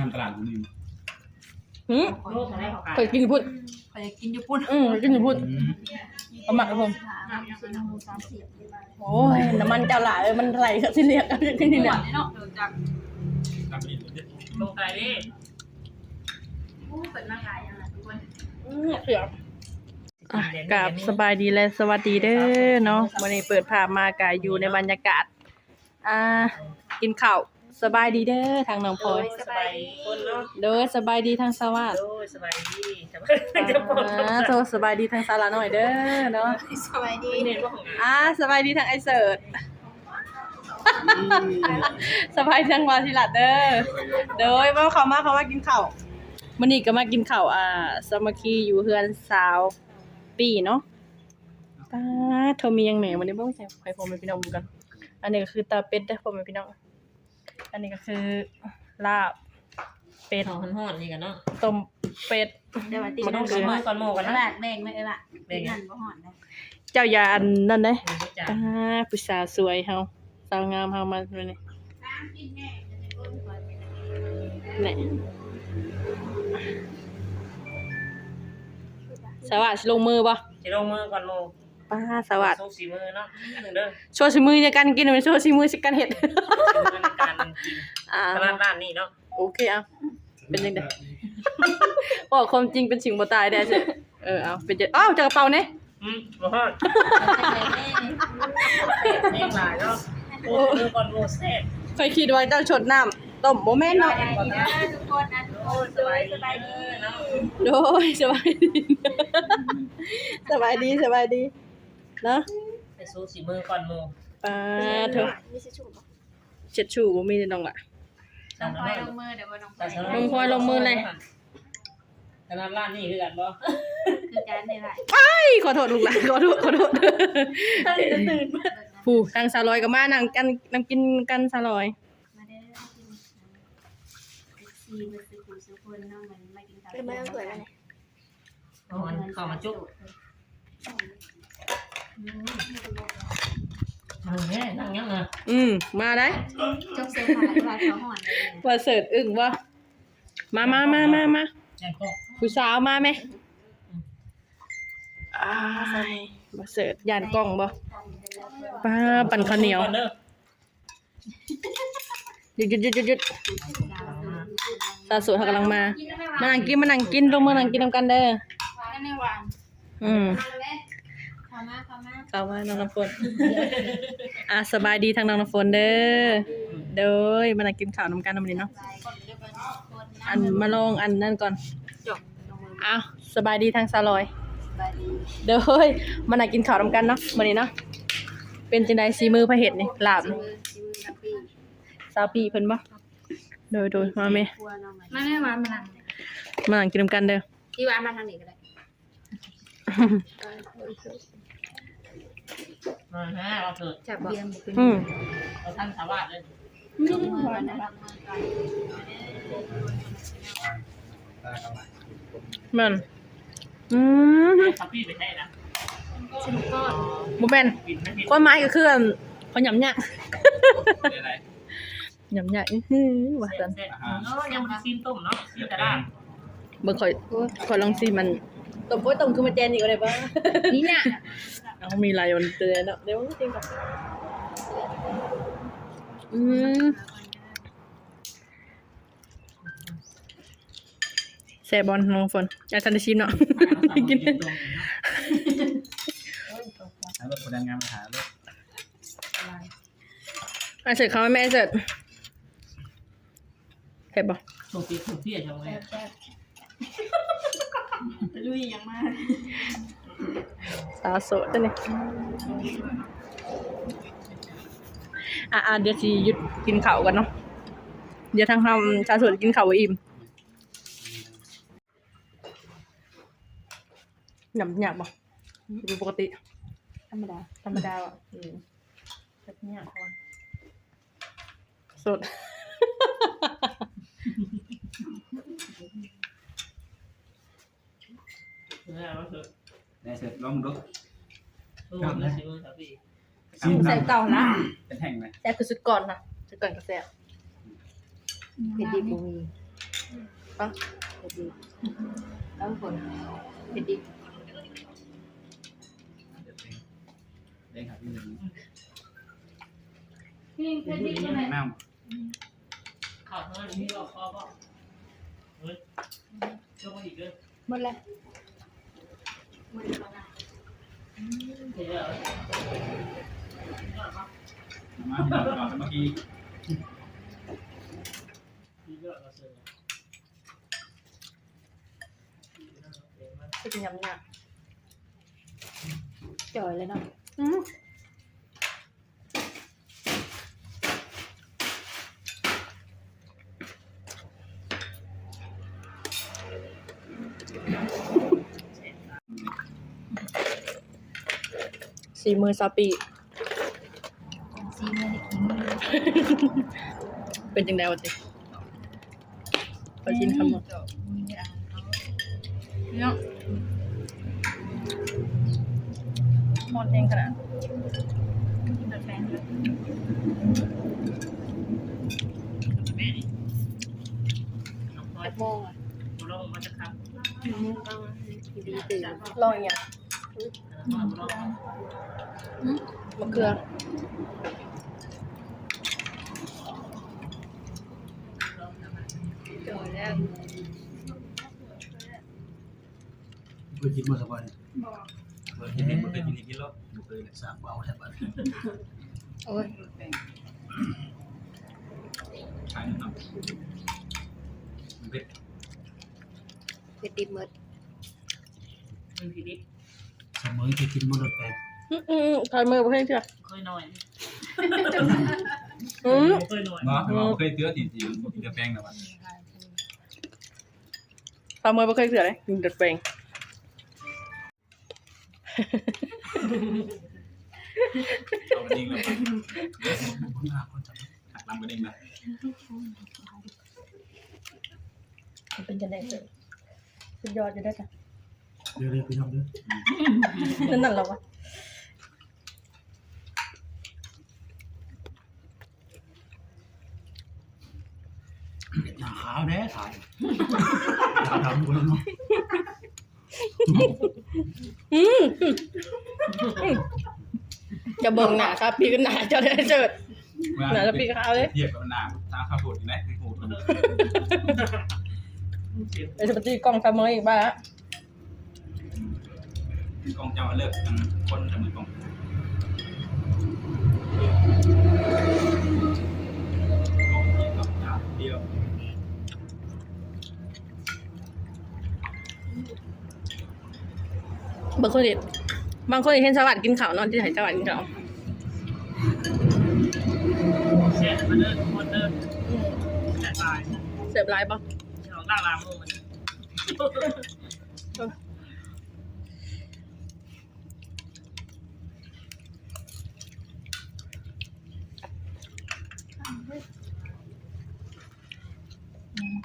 ทำตลาดบุรีหืมโลกอะไรเขาขายเคยกินอยู่พุ่นไปกินญี่ปุ่นอืมเคยกินอยู่พุ่นประมาณครับผมสามสิบโอ้ยน้ำมันเจ้าหลายเลยมันไหลกับที่เรียกกันที่นี่หเนี่วายนเนาะเดินจากตามไปอีกเลยโลกอะไรดิผู้เป็นร่างกายยังไงทุกคนอืมเสียอะกับสบายดีและสวัสดีเด้อเนาะวันนี้เปิดภาพมากายอยู่ในบรรยากาศ อ่า กินข้าว สบายดีเด้อทางน้องพลอยสบายดีคนเนาะเด้อสบายดีทางสวัสดิ์โอ้ยสบายดีสบายดีจะปวดอ่าโทรสบายดีทางสาระหน่อยเด้อเนาะสบายดีเน้นว่าของอ่าสบายดีทางไอเสิร์ตสบายทางวาสิลัดเด้อเด้อว่าเขามาเขามากินข้าวมื้อนี้ก็มากินข้าวอ่าสามัคคีอยู่เฮือนสาวปีเนาะป้าโทมียังแหน่วันนี้บ่ใส่ไข่พอแม่พี่น้องดูกัน อันนี้ก็คือตาเป็ดเด้อพ่อแม่พี่น้อง อันนี้ก็คือลาบเป็ดของห่อนๆนี่กันเนาะต้มเป็ด เดี๋ยวมาตีมันต้องกัซื้อมือก่อนโมกันตนะ ลาดแบ่งไหมเอ้ล่ะแบ่งนั่นบ่ห่อนนะเจ้ายาอันนั่นเด้จ้าอ่าผู้สาวสวยเฮาสาวงามเฮามาเลยนี่นี่สวัสดีลงมือบ่จะลงมือก่อนโม ป้าสวัสดีสู้สีมือเนาะหนึ่งเด้อโชว์ชิมือจะกันกินหรือโชว์ชิมือสิกันเห็ดเป็นการกินอ่าตลาดร้านนี่เนาะโอเคเอา เป็นยังไง บอกความจริงเป็นสิ่งบ่ตายได้ใช่เออเอาเป็นจะอ้าวเจอกระเป๋าเนี่ยอืมบ่ฮอดเองหลายเนาะโอ้มือก่อนโมเซ่บเคยคิดว่าเจ้าชดน้ำต้มบ่แม่นเนาะทุกคนนะโอ้ยสบายสบายดีเนาะ โดยสบายดี สบายดีสบายดี เนาะไปสู้สีมือก่อนโมป้าเถอะมีสิชูบ่เช็ดชูบ่มีน้องล่ะ น้องพลอยลงมือเดี๋ยวว่าน้องพลอยลงพลอยลงมือเลยตลาดร้านนี่คือกันบ่คือการนี่แหละเอ้ยขอโทษลูกหลานขอโทษขอโทษผู้ทางสาวลอยกับมานั่งกันนั่งกินกันสาวลอย มาได้กินซีมาซื้อผู้ซื้อคนน้องมันมากินข้าวไม่ต้องสวยแล้วเอาอันเข้ามาจุ๊บ เอาแม่นั่งยังอะอืมมาได้จงเสียผ่านว่าเขาห่อนเลยว่าเสิร์ตอึ้งว่ามามามามามาแม่ก็ผู้สาวมาไหมอ้ายมาเสิร์ตยานกล้องบ่ป้าปั่นข้าวเหนียว ก่อนเด้อหยุดหยุดหยุดหยุดหยุดสาวสวยเขากำลังมา มานั่งกินมานั่งกินลงมานั่งกินนำกันเด้อกันในวางอืมเข้ามาเข้ามา เอามาน้องน้ำฝนอะสบายดีทางน้องน้ำฝนเด้อเด้อมานั่งกินข้าวนำกันนำนี้เนาะอันมาลองอันนั่นก่อนจบอ้าวสบายดีทางซาลอยสบายดีเด้อมานั่งกินข้าวนำกันเนาะมื้อนี้เนาะเป็นจังไดสีมือพระเห็ดนี่ลาบนี่มือกับปีซาวปีเพิ่นบ่โดยโดยมาแม่ครัวน้องมันไม่ไม่วางมันมานั่งกินนำกันเด้อที่วางมาทางนี้ก็ได้ มาฮะเราเถิดจับเบียร์บุกอืมเราท่านสาวาสเลยจงมือกันนะมันอืมทับพี่ไปใช่นะชิมก็บ่แม่นกินไม่ผิดความหมายก็คืออั่นเขาหยำยะอะไรหยำยะอื้อหือว่าเสร็ซั่จนเสร็จเนาะยังไม่ได้ซีนต้มเนาะซีนแต่ละเบิ่งข่อยข่อยลองสิมันต้มโอ้ยต้มคือมาแจนอีกก็ได้บ่นี่น่ะ เอามีลายมันเตือนเนาะเดี๋ยวจริงก่อนอืมแซ่บบอลน้องฝนอยากทันได้ชิมเนาะกินหารถคนงานมาหารถอะเสร็จเขาไหมแม่เสร็จเผ็ดบ่ถูกตีถูกที่อะจังเลยลุยยังมาก สาวโสดจ้ะเนี่ยอะอะเดี๋ยวสิหยุดกินข้าวกันเนาะเดี๋ยวทางทำชาวโสดกินข้าวไว้อิ่มหยำหยำบ่ดูปกติ ธรรมดา ธรรมดาอะอืมแบบเนี้ยคนสดเราเถิด ได้เสร็จลองดูตู้มันซีมือทับพี่แซ่บเก่านะ เป็นแท่งไหมแซ่บคือสุดก่อนนะสุดก่อนก็แซ่บเป็นดีบุยปะแล้วผลเป็นดิเดี๋ยวเด้งเด้งครับพี่หนึ่งพี่เป็นดิใช่ไหมแม่ข่าวเท่านั้นที่เราคอก็เฮ้ยยกมาอีกเลยหมดแล้ว มือก่อนนะเดี๋ยวมาที่เราก่อนเมื่อกี้ที่เลือกเราเสร็จจะเป็นยำหนักจ่อยเลยเนาะ สีมือซาปีซีมือเด็กกินเป็นจังไดวะติขอชิมคำหมดมืออ่างเขาเนาะหมดเองขนาดกินแบบแฟนเลยแม่นี่น้องน้อยโมงอะลงมาจะครับมือก็ดีตื่นลองอีกอย่างน้อยลง มะเขือจ่อยแล้วไปกินมาสบายเคยกินเห็นมันเคยกินกินแล้วเคยสามเบาแทบบ้านโอ้ยขายหนึ่งเนาะมันเป็นเป็นดิบมืดมันผิดดิเสมอจะกินมรดกแปลงอืมอืมถอยมือไปให้เถอะเคยหน่อยอืมเคยหน่อยเนาะเราเคยเตื้อตีตีมันกินแป้งแต่ว่าถอยมือไปให้เถอะเลยกินดัดแปลงเอาไปดิ้งเลยคนหาคนจับหักลำไปดิ้งเลยมันเป็นจังไดเถอะสุดยอดจะได้จ้ะ เรื่อยๆพี่น้องเด้อนั่นนั่นเหรอวะหน้าขาวแน่ถ่ายถ่ายทำคนละเนาะอืมจะเบิ่งหน้าครับพี่ก็หน้าเจะได้เจิดหน้าจะพี่ขาวเลยเหยียบกับน้ำตาข้าวโพดอยู่ไหนข้าวโพดมันไอ้สปาร์ตี้กล้องทำมืออีกบ้างละ กองเจ้าเลิกกันคนจะมือกองเดียวบางคนเห็นบางคนเห็นสวัสดิ์กินข้าวนอนที่ไหนสวัสดิ์กินข้าวเสียมาเดินคนเดินแต่ตายเสิร์ฟไลน์ป่ะฉลองล่างลางมือมัน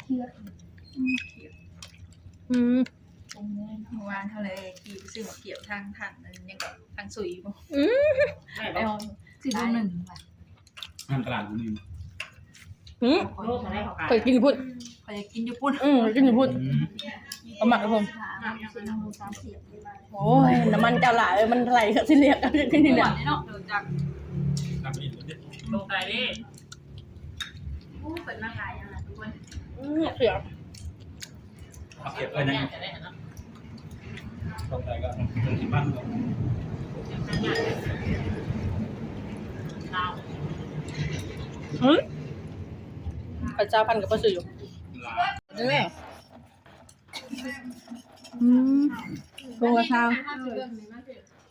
เที่ยวอืมตรงนี้เมื่อวานเท่าไรขี่ซื้อมวกเกี่ยวทางทางนั้นยังกับทางสุยบ่อืมได้ไปเอาซื้อตัวหนึ่งว่ะงานตลาดนี่อืมโลกมาได้เขาขายเคยกินอยู่พุ่นพอจะกินอยู่ปุ่นอืมกินอยู่พุ่นเอาหมักครับผมโอ้ยน้ำมันเจ้าหลายมันไหลก็สิเรียกกันขึ้นนี่หเนี่วานเนาะเดี๋ยวจากตามไปดิ ผู้เปิดมาขายยังไงทุกคนอืมเสียงเอาเก็บไว้ยังจะได้เนาะตกใจก็ตรงที่บ้านก็ดาวอืมพระเจ้าพันกับพระสื่ออยู่ลานี่แม่อืมพวกเช้า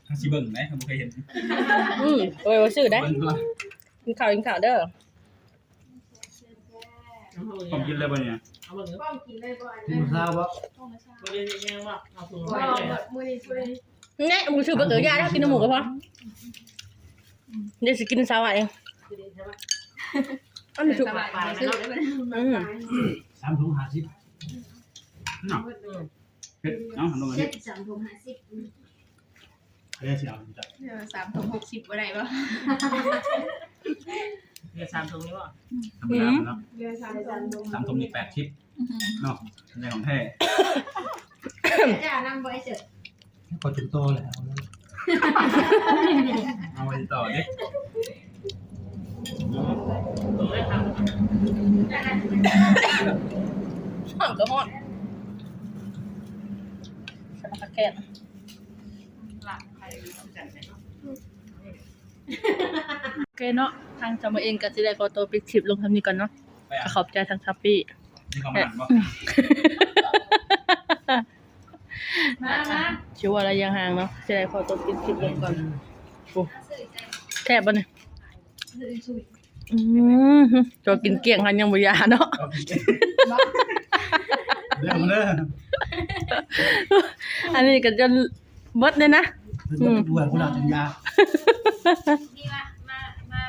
ถ้าชิเบิ้งไหมผมเคยเห็นอืมโอ้ยว่าสื่อได้เบิ้งก็กินข้าวกินข้าวเด้อ ผมกินเลยป่ะเนี่ยเอาเบิ่งป้องกินได้บ่อยที่มาทราบว่าก็เลยยังว่าเอาถุงบ่ไว้อยเลยมือนี้ช่วยเนี่ยมึงชื่อเบอร์เกอร์ยาแล้วกินน้ำหมูก็พอเดี๋ยวสิกินสาหร่ายเองอันนี้ถูก สบายไปซื้อได้เลยอืม สามถุงห้าสิบเนาะเพชรเนาะลงมาเจ็ดิดสามถุงห้าสิบเรียกเสียงจับเดี๋ยวสามถุงหกสิบอะไรวะ เรียนสามตรงนี้วะธรรมดาเนาะเรือสามจันลงสามตรงมีแปดชิปเนาะในของแท้จ้านำไว้เสร็จพอจุดโตแล้วเอาไปต่อดิตัวได้ทช่างก็หมดสารพัดแค่นำหลักใครต้องจัดไหน โอเคเนาะทางจำมาเองก็สิได้ขอตัวปิดคลิปลงทำนี้ก่อนเนาะไปอะขอบใจทางทัปปี้มีความหนักบ่มามาชิวอะไรยังห่างเนาะสิได้ขอตัวปิดคลิปลงก่อนโอ้แทบบ่เนี่ยอืมตัวกินเกลี้ยงหันยังบ่ยาเนาะเอากินเรื่องมันเด้ออันนี้ก็จนเบิดเลยนะ คือมันด้วยกูเราจัญญานี่มามามา